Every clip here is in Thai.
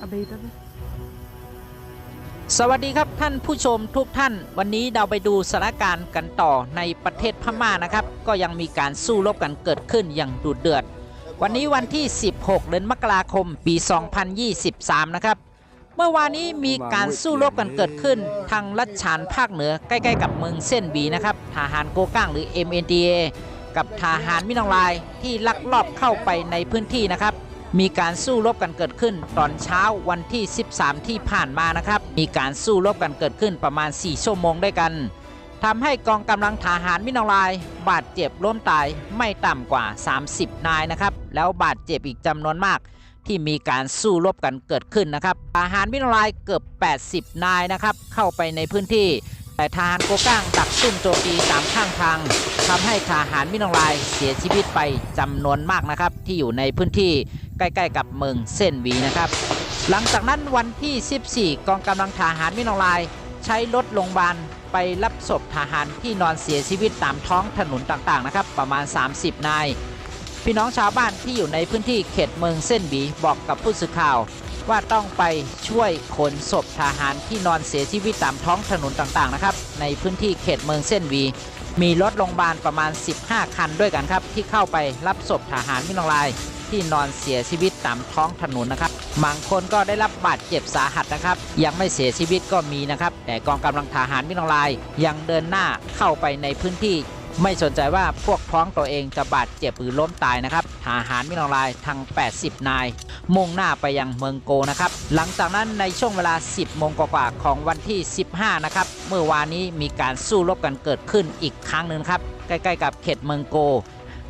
สวัสดีครับท่านผู้ชมทุกท่าน วันนี้เราไปดูสถานการณ์กันต่อในประเทศพม่านะครับ ก็ยังมีการสู้รบกันเกิดขึ้นอย่างดุเดือด วันนี้วันที่ 16 เดือนมกราคมปี 2023 นะครับ เมื่อวานนี้มีการสู้รบกันเกิดขึ้น ทางลัดฉานภาคเหนือใกล้ๆ กับเมืองเส้นบีนะครับทหารโกก้างหรือ MNDA กับทหารมินองลายที่ลักลอบเข้าไปในพื้นที่นะครับ มีการสู้รบกันเกิดขึ้น ตอนเช้าวันที่ 13 ที่ผ่านมานะครับ มีการสู้รบกันเกิดขึ้นประมาณ 4 ชั่วโมงด้วยกันทำให้กองกำลังทหารมินองลาย บาดเจ็บล้มตายไม่ต่ำกว่า 30 นายนะครับ แล้วบาดเจ็บอีกจำนวนมาก ที่มีการสู้รบกันเกิดขึ้นนะครับทหารมินองลายเกือบ 80 นายนะครับ เข้าไปในพื้นที่แต่ทหารโกก้างดักซุ่มโจมตีตามข้างทางทำให้ทหารมินองลายเสียชีวิตไปจำนวนมากนะครับ ที่อยู่ในพื้นที่ ใกล้ๆกับเมืองเส้นวีนะครับ หลังจากนั้นวันที่ 14 กองกำลังทหารมินองลาย ใช้รถโรงพยาบาลไปรับศพทหารที่นอนเสียชีวิตตามท้องถนนต่างๆนะครับ ประมาณ 30 นาย พี่น้องชาวบ้านที่อยู่ในพื้นที่เขตเมืองเส้นหวีบอกกับผู้สื่อข่าว ว่าต้องไปช่วยขนศพทหารที่นอนเสียชีวิตตามท้องถนนต่างๆนะครับ ในพื้นที่เขตเมืองเส้นหวีมีรถโรงพยาบาลประมาณ 15 คันด้วยกันครับ ที่เข้าไปรับศพทหารมินองลาย ที่นอนเสียชีวิตตามท้องถนนนะครับบางคนก็ได้รับบาดเจ็บสาหัสนะครับ ยังไม่เสียชีวิตก็มีนะครับ แต่กองกำลังทหารมินองลาย ยังเดินหน้าเข้าไปในพื้นที่ ไม่สนใจว่าพวกพ้องตัวเองจะบาดเจ็บหรือล้มตายนะครับทหารมินองลายทั้ง 80 นาย มุ่งหน้าไปยังเมืองโกนะครับ หลังจากนั้นในช่วงเวลา 10 โมงกว่าๆของวันที่ 15 นะครับ เมื่อวานนี้มีการสู้รบกันเกิดขึ้นอีกครั้งหนึ่งครับ ใกล้ๆกับเขตเมืองโก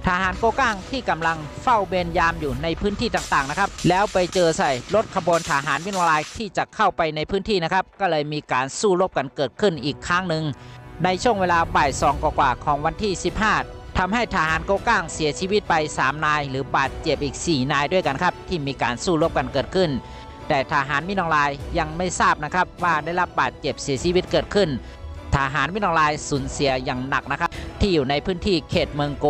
ทหารโกก้างที่กำลังเฝ้าเบนยามอยู่ในพื้นที่ต่างๆนะครับ แล้วไปเจอใส่รถขบวนทหารมินลายที่จะเข้าไปในพื้นที่นะครับ ก็เลยมีการสู้รบกันเกิดขึ้นอีกครั้งหนึ่ง ในช่วงเวลาบ่ายสองกว่าของวันที่ 15ทำให้ทหารโกก้างเสียชีวิตไป 3 นาย หรือบาดเจ็บอีก 4 นายด้วยกันครับ ที่มีการสู้รบกันเกิดขึ้น แต่ทหารมินองลายยังไม่ทราบนะครับว่าได้รับบาดเจ็บเสียชีวิตเกิดขึ้น หารมินองลายสูญเสียอย่างหนักนะครับ ที่อยู่ในพื้นที่เขตเมืองโก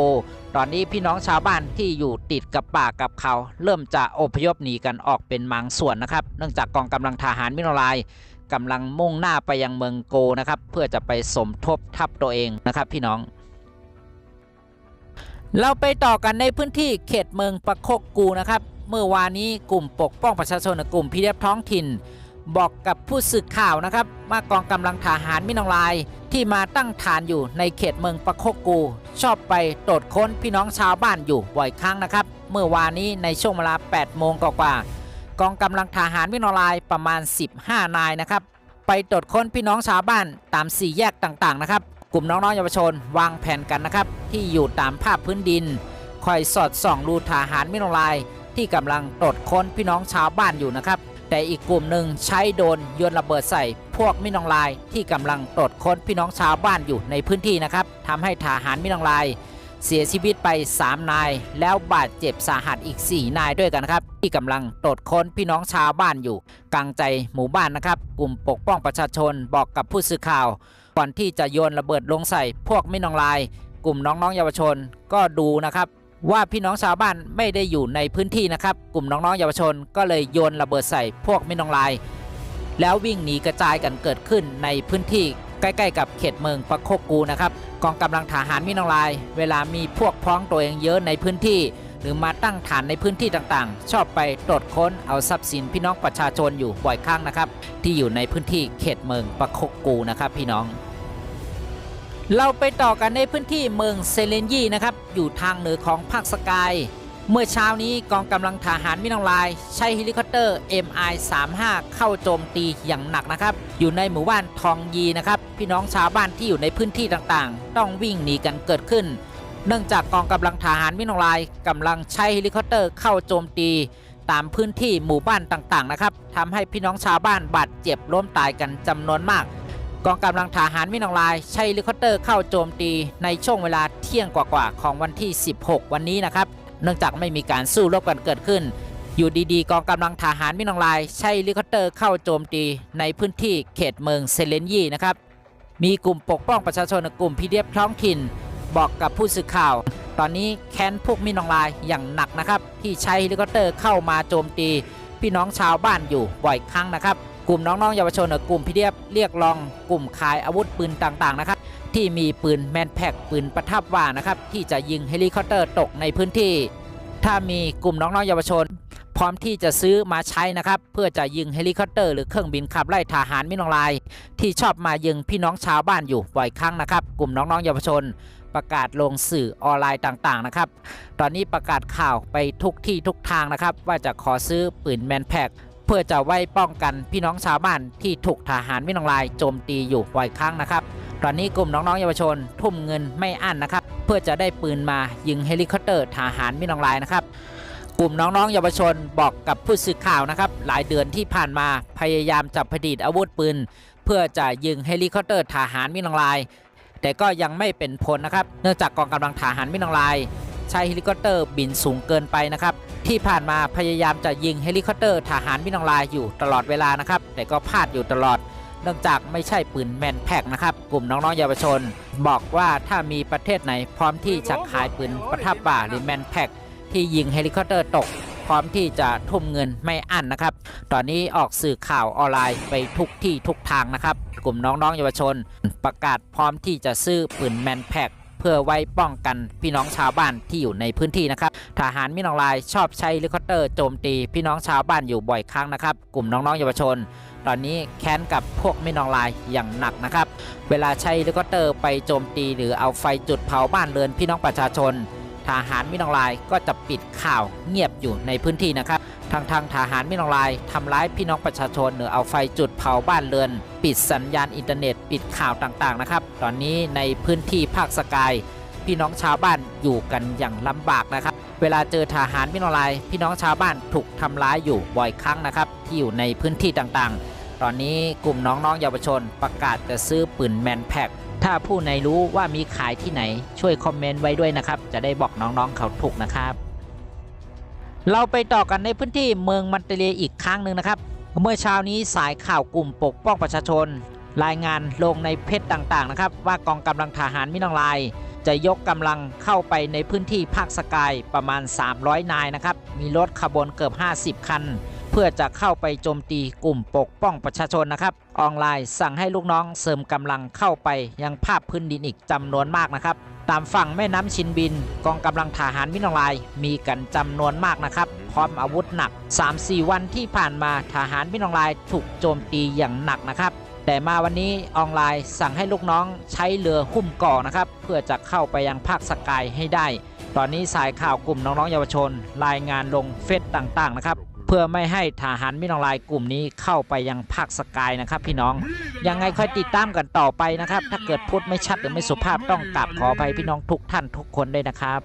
ตอนนี้พี่น้องชาวบ้านที่อยู่ติดกับป่ากับเขา เริ่มจะอพยพหนีกันออกเป็นบางส่วนนะครับ เนื่องจากกองกำลังทหารมินองลายกำลังมุ่งหน้าไปยังเมืองโกนะครับ เพื่อจะไปสมทบทัพตัวเองนะครับ พี่น้อง เราไปต่อกันในพื้นที่เขตเมืองปะโคกกูนะครับ เมื่อวานนี้กลุ่มปกป้องประชาชนกลุ่มพีเดฟท้องถิ่น บอกกับผู้สื่อข่าวนะครับว่ากองกำลังทหารมินองลาย ที่มาตั้งฐานอยู่ในเขตเมืองปะโคกู ชอบไปตรวจค้นพี่น้องชาวบ้านอยู่บ่อยครั้งนะครับ เมื่อวานนี้ในช่วงเวลา 8 โมงกว่า กองกำลังทหารมินองลายประมาณ 15 นายนะครับไปตรวจค้นพี่น้องชาวบ้านตามสี่แยกต่างๆนะครับกลุ่มน้องๆเยาวชนวางแผนกันนะครับที่อยู่ตามภาพพื้นดินคอยสอดส่องดูทหารมินองลายที่กำลังตรวจค้นพี่น้องชาวบ้านอยู่นะครับ แต่อีกกลุ่มหนึ่งใช้โดนโยนระเบิดใส่พวกมินองลายที่กำลังตรวจค้นพี่น้องชาวบ้านอยู่ในพื้นที่นะครับทำให้ทหารมินองลาย เสียชีวิตไป 3 นาย แล้วบาดเจ็บสาหัสอีก 4 นายด้วยกันครับ ที่กำลังตรวจค้นพี่น้องชาวบ้านอยู่ กลางใจหมู่บ้านนะครับ กลุ่มปกป้องประชาชนบอกกับผู้สื่อข่าว ก่อนที่จะโยนระเบิดลงใส่พวกมินองลาย กลุ่มน้องๆเยาวชนก็ดูนะครับ ว่าพี่น้องชาวบ้านไม่ได้อยู่ในพื้นที่นะครับ กลุ่มน้องๆเยาวชนก็เลยโยนระเบิดใส่พวกมินองลาย แล้ววิ่งหนีกระจายกันเกิดขึ้นในพื้นที่ใกล้ ๆ กับเขตเมืองปะโคกูนะครับกองกำลังทหารมินองลาย เวลามีพวกพ้องตัวเองเยอะในพื้นที่ หรือมาตั้งฐานในพื้นที่ต่างๆ ชอบไปตรวจค้นเอาทรัพย์สินพี่น้องประชาชนอยู่บ่อยครั้งนะครับ ที่อยู่ในพื้นที่เขตเมืองปะโคกูนะครับพี่น้อง เราไปต่อกันในพื้นที่เมืองเซเลนยีนะครับ อยู่ทางเหนือของภาคสกาย เมื่อเช้านี้กองกำลังทหารมินองลาย ใช้เฮลิคอปเตอร์ MI35 เข้าโจมตีอย่างหนักนะครับ อยู่ในหมู่บ้านทองยีนะครับ พี่น้องชาวบ้านที่อยู่ในพื้นที่ต่างๆ ต้องวิ่งหนีกันเกิดขึ้น เนื่องจากกองกำลังทหารมินองลายกำลังใช้เฮลิคอปเตอร์เข้าโจมตี ตามพื้นที่หมู่บ้านต่างๆนะครับทำให้พี่น้องชาวบ้านบาดเจ็บล้มตายกันจำนวนมาก กองกำลังทหารมินองลายใช้เฮลิคอปเตอร์เข้าโจมตีในช่วงเวลาเที่ยงกว่าๆของวันที่ 16 วันนี้นะครับ เนื่องจากไม่มีการสู้รบกันเกิดขึ้น อยู่ดีๆ กองกำลังทหารมินองลายใช้เฮลิคอปเตอร์เข้าโจมตีในพื้นที่เขตเมืองเซเลนยีนะครับ มีกลุ่มปกป้องประชาชนกลุ่มพีเดียบท้องถิ่น บอกกับผู้สื่อข่าว ตอนนี้แค้นพวกมินองลายอย่างหนักนะครับที่ใช้เฮลิคอปเตอร์เข้ามาโจมตี พี่น้องชาวบ้านอยู่บ่อยครั้งนะครับ กลุ่มน้องๆเยาวชนหรือกลุ่มพีเดียบเรียกร้องกลุ่มขายอาวุธปืนต่างๆนะครับที่มีปืนแมนแพ็กปืนประทับว่านะครับที่จะยิงเฮลิคอปเตอร์ตกในพื้นที่ ถ้ามีกลุ่มน้องๆเยาวชน พร้อมที่จะซื้อมาใช้นะครับเพื่อจะยิงเฮลิคอปเตอร์หรือเครื่องบินขับไล่ทหารมินองลาย ที่ชอบมายิงพี่น้องชาวบ้านอยู่บ่อยครั้งนะครับ กลุ่มน้องๆเยาวชน ประกาศลงสื่อออนไลน์ต่างๆนะครับตอนนี้ประกาศข่าวไปทุกที่ทุกทางนะครับว่าจะขอซื้อปืนแมนแพ็ก พื่อจะไว้ป้องกันพี่น้องชาวบ้านที่ถูกทหารมินองลายโจมตีอยู่บ่อยครั้งนะครับ ตอนนี้กลุ่มน้องๆเยาวชน ทุ่มเงินไม่อั้นนะครับ เพื่อจะได้ปืนมายิงเฮลิคอปเตอร์ทหารมินองลายนะครับกลุ่มน้องๆเยาวชนบอกกับผู้สื่อข่าวนะครับ หลายเดือนที่ผ่านมาพยายามจับผลิตอาวุธปืน เพื่อจะยิงเฮลิคอปเตอร์ทหารมินองลาย แต่ก็ยังไม่เป็นผลนะครับ เนื่องจากกองกำลังทหารมินองลาย ใช้เฮลิคอปเตอร์บินสูงเกินไปนะครับที่ผ่านมาพยายามจะยิงเฮลิคอปเตอร์ทหารมินองลายอยู่ตลอดเวลานะครับแต่ก็พลาดอยู่ตลอด เนื่องจากไม่ใช่ปืนแมนแพ็กนะครับกลุ่มน้องๆเยาวชน บอกว่าถ้ามีประเทศไหนพร้อมที่จะขายปืนประทับบ่าหรือแมนแพ็กที่ยิงเฮลิคอปเตอร์ตกพร้อมที่จะทุ่มเงินไม่อั้นนะครับ ตอนนี้ออกสื่อข่าวออนไลน์ไปทุกที่ทุกทางนะครับ กลุ่มน้องๆเยาวชน ประกาศพร้อมที่จะซื้อปืนแมนแพ็ก เพื่อไว้ป้องกันพี่น้องชาวบ้านที่อยู่ในพื้นที่นะครับทหารมินองลายชอบใช้เฮลิคอปเตอร์โจมตีพี่น้องชาวบ้านอยู่บ่อยครั้งนะครับ กลุ่มน้องๆเยาวชน ตอนนี้แค้นกับพวกมินองลายอย่างหนักนะครับ เวลาใช้เฮลิคอปเตอร์ไปโจมตีหรือเอาไฟจุดเผาบ้านเรือนพี่น้องประชาชน ทหารมินองลายก็จะปิดข่าวเงียบอยู่ในพื้นที่นะครับทางทางทหารมินองลายทำร้ายพี่น้องประชาชนหรือเอาไฟจุดเผาบ้านเรือน ปิดสัญญาณอินเทอร์เน็ต ปิดข่าวต่างๆนะครับ ตอนนี้ในพื้นที่ภาคสกาย พี่น้องชาวบ้านอยู่กันอย่างลำบากนะครับ เวลาเจอทหารมินองลาย พี่น้องชาวบ้านถูกทำร้ายอยู่บ่อยครั้งนะครับ ที่อยู่ในพื้นที่ต่างๆ ตอนนี้กลุ่มน้องๆเยาวชนประกาศจะซื้อปืนแมนแพ็ก ถ้าผู้ในรู้ว่ามีขายที่ไหนช่วยคอมเมนต์ไว้ด้วยนะครับ จะได้บอกน้องๆเขาถูกนะครับ เราไปต่อกันในพื้นที่เมืองมันเตเลอีกครั้งหนึ่งนะครับ เมื่อเช้านี้สายข่าวกลุ่มปกป้องประชาชน รายงานลงในเพจต่างๆนะครับ ว่ากองกำลังทหารมินองลาย จะยกกำลังเข้าไปในพื้นที่ภาคสกายประมาณ 300 นายนะครับ มีรถขบวนเกือบ 50 คัน เพื่อจะเข้าไปโจมตีกลุ่มปกป้องประชาชนนะครับ ออนไลน์สั่งให้ลูกน้องเสริมกำลังเข้าไปยังภาคพื้นดินอีกจำนวนมากนะครับ ตามฝั่งแม่น้ำชินบิน กองกำลังทหารมินองลายมีกันจำนวนมากนะครับ พร้อมอาวุธหนัก 3-4 วันที่ผ่านมาทหารมินองลายถูกโจมตีอย่างหนักนะครับแต่มาวันนี้ออนไลน์สั่งให้ลูกน้องใช้เรือหุ้มเก่อนะครับ เพื่อจะเข้าไปยังภาคสกายให้ได้ ตอนนี้สายข่าวกลุ่มน้องๆเยาวชน รายงานลงเฟซต่างๆนะครับ เพื่อไม่ให้ทหารมินองลายกลุ่มนี้เข้าไปยังภาคสกายนะครับพี่น้อง ยังไงค่อยติดตามกันต่อไปนะครับ ถ้าเกิดพูดไม่ชัดหรือไม่สุภาพต้องกราบขออภัยพี่น้องทุกท่านทุกคนด้วยนะครับ